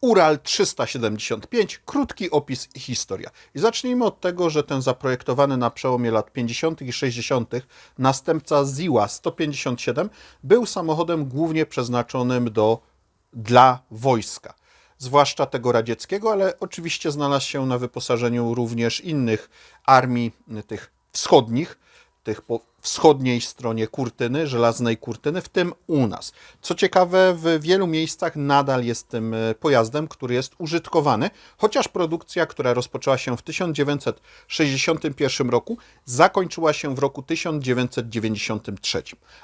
Ural 375, krótki opis i historia. I zacznijmy od tego, że ten zaprojektowany na przełomie lat 50. i 60. następca Ziła 157 był samochodem głównie przeznaczonym do, dla wojska, zwłaszcza tego radzieckiego, ale oczywiście znalazł się na wyposażeniu również innych armii, tych wschodnich, tych po wschodniej stronie kurtyny, żelaznej kurtyny, w tym u nas. Co ciekawe, w wielu miejscach nadal jest tym e, pojazdem, który jest użytkowany, chociaż produkcja, która rozpoczęła się w 1961 roku, zakończyła się w roku 1993.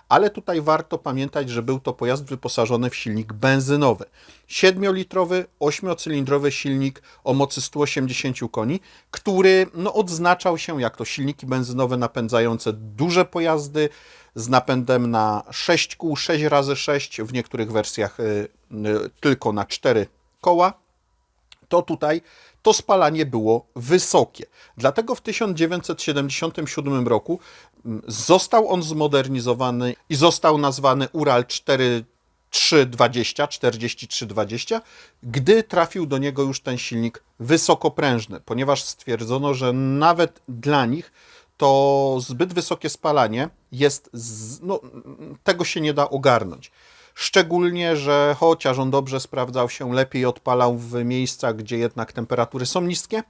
Ale tutaj warto pamiętać, że był to pojazd wyposażony w silnik benzynowy. 7-litrowy, 8-cylindrowy silnik o mocy 180 koni, który no, odznaczał się jak to silniki benzynowe napędzające duże pojazdy z napędem na 6 kół, 6 razy 6 w niektórych wersjach y, y, tylko na 4 koła to tutaj to spalanie było wysokie. Dlatego w 1977 roku mm, został on zmodernizowany i został nazwany Ural 4320, 4320, gdy trafił do niego już ten silnik wysokoprężny, ponieważ stwierdzono, że nawet dla nich to zbyt wysokie spalanie jest, z, no, tego się nie da ogarnąć. Szczególnie, że chociaż on dobrze sprawdzał się, lepiej odpalał w miejscach, gdzie jednak temperatury są niskie,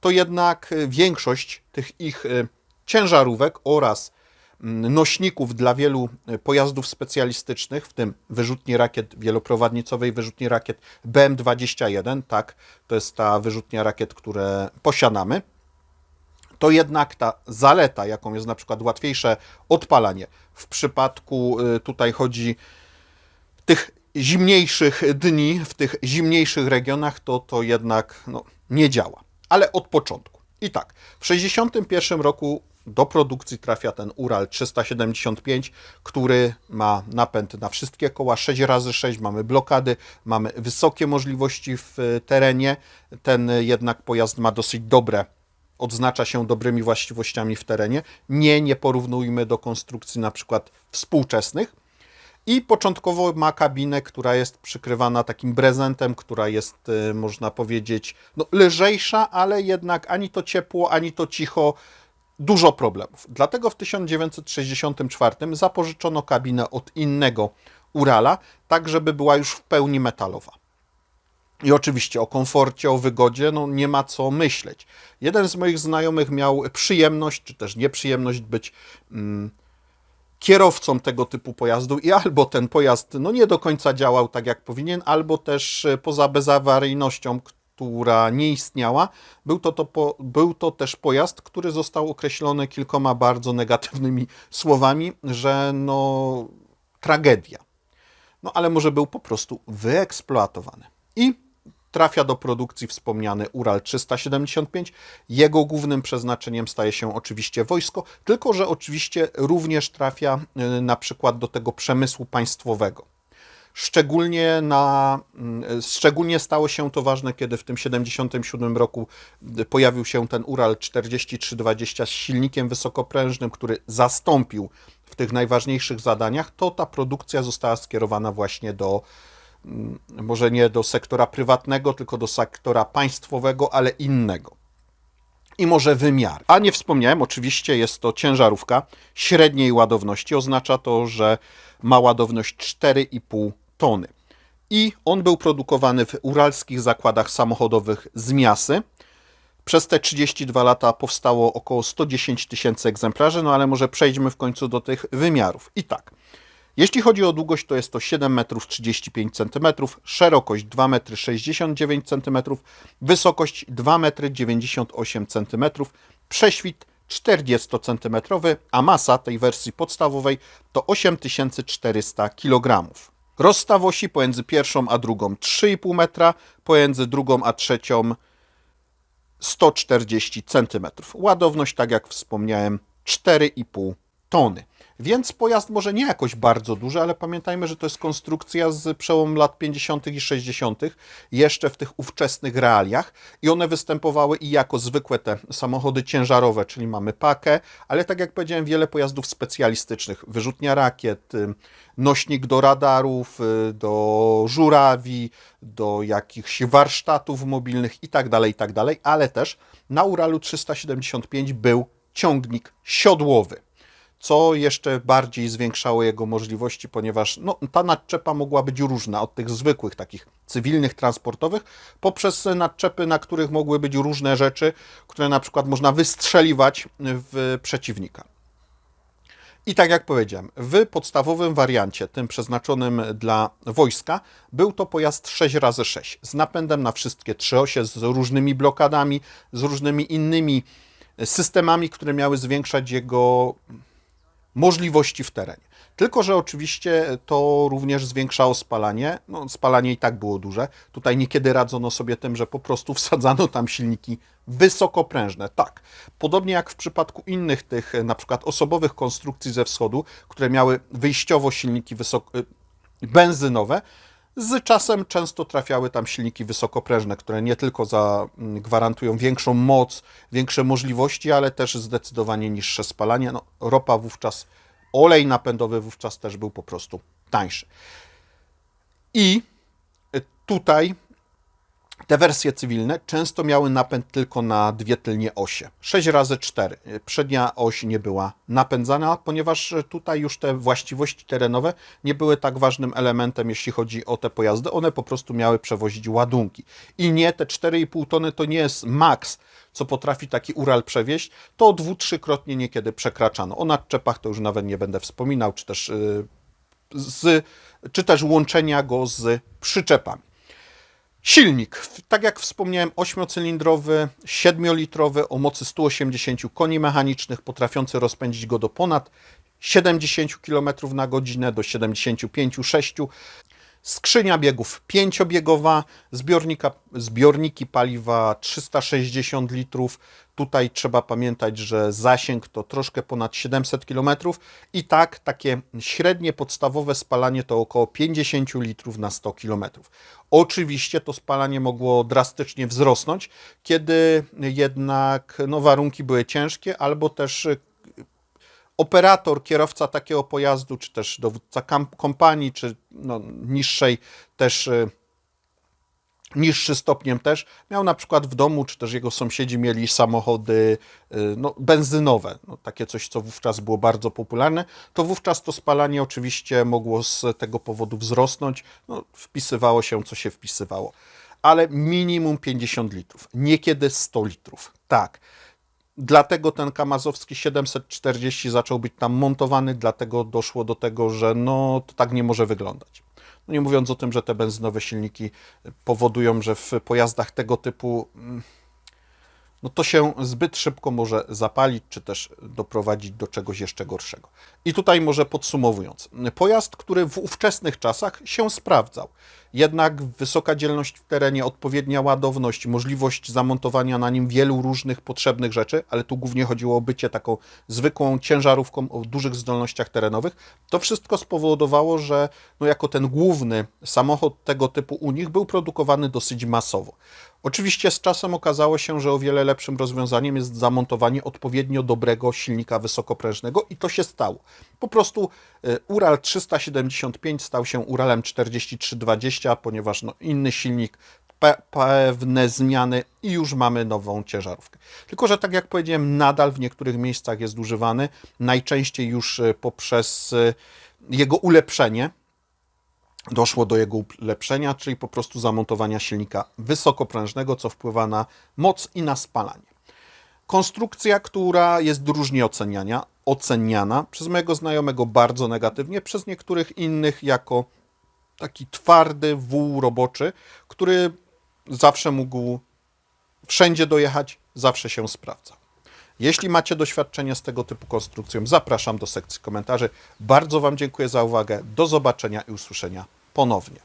to jednak większość tych ich y, ciężarówek oraz mm, nośników dla wielu y, pojazdów specjalistycznych, w tym wyrzutni rakiet wieloprowadnicowej, wyrzutni rakiet BM-21, tak, to jest ta wyrzutnia rakiet, które posiadamy, to jednak ta zaleta, jaką jest na przykład łatwiejsze odpalanie, w przypadku y, tutaj chodzi tych zimniejszych dni, w tych zimniejszych regionach, to to jednak no, nie działa. Ale od początku. I tak, w 1961 roku do produkcji trafia ten Ural 375, który ma napęd na wszystkie koła 6 razy 6 mamy blokady, mamy wysokie możliwości w terenie. Ten jednak pojazd ma dosyć dobre odznacza się dobrymi właściwościami w terenie. Nie, nie porównujmy do konstrukcji na przykład współczesnych. I początkowo ma kabinę, która jest przykrywana takim brezentem, która jest, y, można powiedzieć, no, lżejsza, ale jednak ani to ciepło, ani to cicho. Dużo problemów. Dlatego w 1964 zapożyczono kabinę od innego Urala, tak żeby była już w pełni metalowa. I oczywiście o komforcie, o wygodzie, no nie ma co myśleć. Jeden z moich znajomych miał przyjemność, czy też nieprzyjemność być mm, kierowcą tego typu pojazdu i albo ten pojazd no, nie do końca działał tak jak powinien, albo też e, poza bezawaryjnością, która nie istniała, był to, to po, był to też pojazd, który został określony kilkoma bardzo negatywnymi słowami, że no tragedia. No ale może był po prostu wyeksploatowany. I trafia do produkcji wspomniany Ural 375. Jego głównym przeznaczeniem staje się oczywiście wojsko, tylko że oczywiście również trafia y, na przykład do tego przemysłu państwowego. Szczególnie, na, y, szczególnie stało się to ważne, kiedy w tym 77 roku y, pojawił się ten Ural 4320 z silnikiem wysokoprężnym, który zastąpił w tych najważniejszych zadaniach, to ta produkcja została skierowana właśnie do może nie do sektora prywatnego, tylko do sektora państwowego, ale innego. I może wymiar. A nie wspomniałem, oczywiście jest to ciężarówka średniej ładowności. Oznacza to, że ma ładowność 4,5 tony. I on był produkowany w uralskich zakładach samochodowych z Miasy. Przez te 32 lata powstało około 110 tysięcy egzemplarzy, no ale może przejdźmy w końcu do tych wymiarów. I tak, jeśli chodzi o długość, to jest to 7 metrów 35 cm, szerokość 2 metry 69 cm, wysokość 2 metry 98 cm, prześwit 40 cm, a masa tej wersji podstawowej to 8400 kg. Rozstaw osi pomiędzy pierwszą a drugą 3,5 metra, pomiędzy drugą a trzecią 140 cm. Ładowność, tak jak wspomniałem, 4,5 tony. Więc pojazd może nie jakoś bardzo duży, ale pamiętajmy, że to jest konstrukcja z przełomu lat 50. i 60., jeszcze w tych ówczesnych realiach i one występowały i jako zwykłe te samochody ciężarowe, czyli mamy pakę, ale tak jak powiedziałem, wiele pojazdów specjalistycznych, wyrzutnia rakiet, y, nośnik do radarów, y, do żurawi, do jakichś warsztatów mobilnych i tak dalej, i tak ale też na Uralu 375 był ciągnik siodłowy co jeszcze bardziej zwiększało jego możliwości, ponieważ no, ta nadczepa mogła być różna od tych zwykłych, takich cywilnych, transportowych, poprzez nadczepy, na których mogły być różne rzeczy, które na przykład można wystrzeliwać w przeciwnika. I tak jak powiedziałem, w podstawowym wariancie, tym przeznaczonym dla wojska, był to pojazd 6x6 z napędem na wszystkie trzy osie, z różnymi blokadami, z różnymi innymi systemami, które miały zwiększać jego możliwości w terenie. Tylko, że oczywiście to również zwiększało spalanie. No, spalanie i tak było duże. Tutaj niekiedy radzono sobie tym, że po prostu wsadzano tam silniki wysokoprężne. Tak, podobnie jak w przypadku innych tych na przykład osobowych konstrukcji ze wschodu, które miały wyjściowo silniki wysoko, benzynowe, z czasem często trafiały tam silniki wysokoprężne, które nie tylko mm, gwarantują większą moc, większe możliwości, ale też zdecydowanie niższe spalanie. No, ropa wówczas, olej napędowy wówczas też był po prostu tańszy. I y, tutaj te wersje cywilne często miały napęd tylko na dwie tylnie osie. 6 razy 4 Przednia oś nie była napędzana, ponieważ tutaj już te właściwości terenowe nie były tak ważnym elementem, jeśli chodzi o te pojazdy. One po prostu miały przewozić ładunki. I nie, te 4,5 tony to nie jest maks, co potrafi taki Ural przewieźć. To dwu, trzykrotnie niekiedy przekraczano. O nadczepach to już nawet nie będę wspominał, czy też, yy, z, czy też łączenia go z przyczepami. Silnik, tak jak wspomniałem, 8-cylindrowy, 7-litrowy o mocy 180 koni mechanicznych, potrafiący rozpędzić go do ponad 70 km na godzinę, do 75-6. Skrzynia biegów pięciobiegowa, zbiornika, zbiorniki paliwa 360 litrów. Tutaj trzeba pamiętać, że zasięg to troszkę ponad 700 km i tak takie średnie podstawowe spalanie to około 50 litrów na 100 km. Oczywiście to spalanie mogło drastycznie wzrosnąć, kiedy jednak no, warunki były ciężkie albo też operator, kierowca takiego pojazdu, czy też dowódca kompanii, czy no, niższej też y, niższy stopniem też, miał na przykład w domu, czy też jego sąsiedzi mieli samochody y, no, benzynowe, no, takie coś, co wówczas było bardzo popularne, to wówczas to spalanie oczywiście mogło z tego powodu wzrosnąć, no, wpisywało się, co się wpisywało, ale minimum 50 litrów, niekiedy 100 litrów, tak. Dlatego ten Kamazowski 740 zaczął być tam montowany, dlatego doszło do tego, że no to tak nie może wyglądać. No nie mówiąc o tym, że te benzynowe silniki powodują, że w pojazdach tego typu mm, no to się zbyt szybko może zapalić, czy też doprowadzić do czegoś jeszcze gorszego. I tutaj może podsumowując, pojazd, który w ówczesnych czasach się sprawdzał, jednak wysoka dzielność w terenie, odpowiednia ładowność, możliwość zamontowania na nim wielu różnych potrzebnych rzeczy, ale tu głównie chodziło o bycie taką zwykłą ciężarówką o dużych zdolnościach terenowych, to wszystko spowodowało, że no jako ten główny samochód tego typu u nich był produkowany dosyć masowo. Oczywiście z czasem okazało się, że o wiele lepszym rozwiązaniem jest zamontowanie odpowiednio dobrego silnika wysokoprężnego i to się stało. Po prostu y, Ural 375 stał się Uralem 4320, ponieważ no, inny silnik, pe pewne zmiany i już mamy nową ciężarówkę. Tylko, że tak jak powiedziałem, nadal w niektórych miejscach jest używany, najczęściej już y, poprzez y, jego ulepszenie, doszło do jego ulepszenia, czyli po prostu zamontowania silnika wysokoprężnego, co wpływa na moc i na spalanie. Konstrukcja, która jest różnie oceniania, oceniana przez mojego znajomego bardzo negatywnie, przez niektórych innych jako taki twardy wół roboczy, który zawsze mógł wszędzie dojechać, zawsze się sprawdza. Jeśli macie doświadczenie z tego typu konstrukcją, zapraszam do sekcji komentarzy. Bardzo Wam dziękuję za uwagę. Do zobaczenia i usłyszenia ponownie.